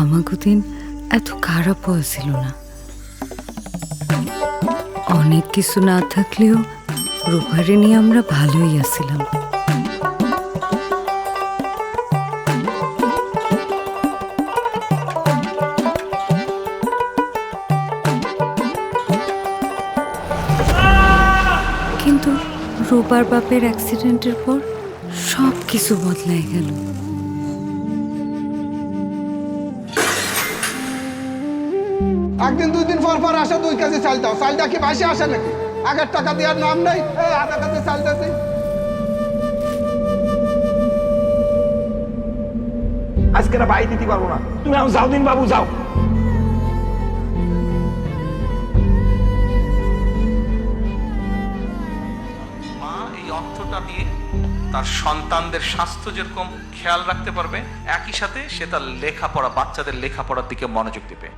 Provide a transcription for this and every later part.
আমাকে দিন এত খারাপ হয়েছিল না। অনেক কিছু না থাকলেও রূপারে নিয়ে আমরা ভালোই আছিলাম। কিন্তু রূপার বাপের অ্যাক্সিডেন্টের পর সব কিছু বদলাই গেল। একদিন দুই দিন পর পর আসে, দুই কেজি চাল দাও। চালটা কি বাসে আসে নাকি? আগের টাকা দেওয়ার নাম নেই? আধা কেজি চাল দিতে আজকে ভাই দিতে পারব না। তুমি যাও দিন বাবু, যাও। অর্থটা দিয়ে তার সন্তানদের স্বাস্থ্য যেরকম খেয়াল রাখতে পারবে একই সাথে সে তার লেখাপড়া বাচ্চাদের লেখাপড়ার দিকে মনোযোগ দেবে।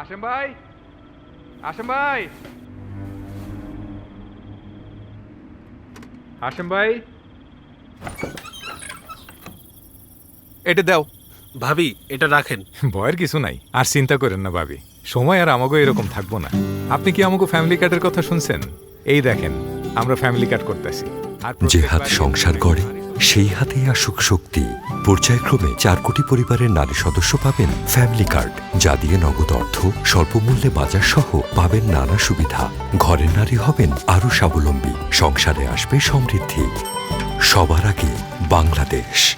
আসেম ভাই আসেম ভাই। আসেম ভাই। এটা দাও। ভাবি এটা রাখেন। ভয়ের কিছু নাই আর চিন্তা করেন না ভাবি। সময় আর আমাকে এরকম থাকব না। আপনি কি আমাকে ফ্যামিলি কার্ডের কথা শুনছেন? এই দেখেন আমরা ফ্যামিলি কার্ড করতেছি। আর যে হাত সংসার করে সেই হাতেই আসুক শক্তি। পর্যায়ক্রমে চার কোটি পরিবারের নারী সদস্য পাবেন ফ্যামিলি কার্ড যা দিয়ে নগদ অর্থ স্বল্প মূল্যে বাজার সহ পাবেন নানা সুবিধা। ঘরের নারী হবেন আরও স্বাবলম্বী সংসারে আসবে সমৃদ্ধি। সবার আগে বাংলাদেশ।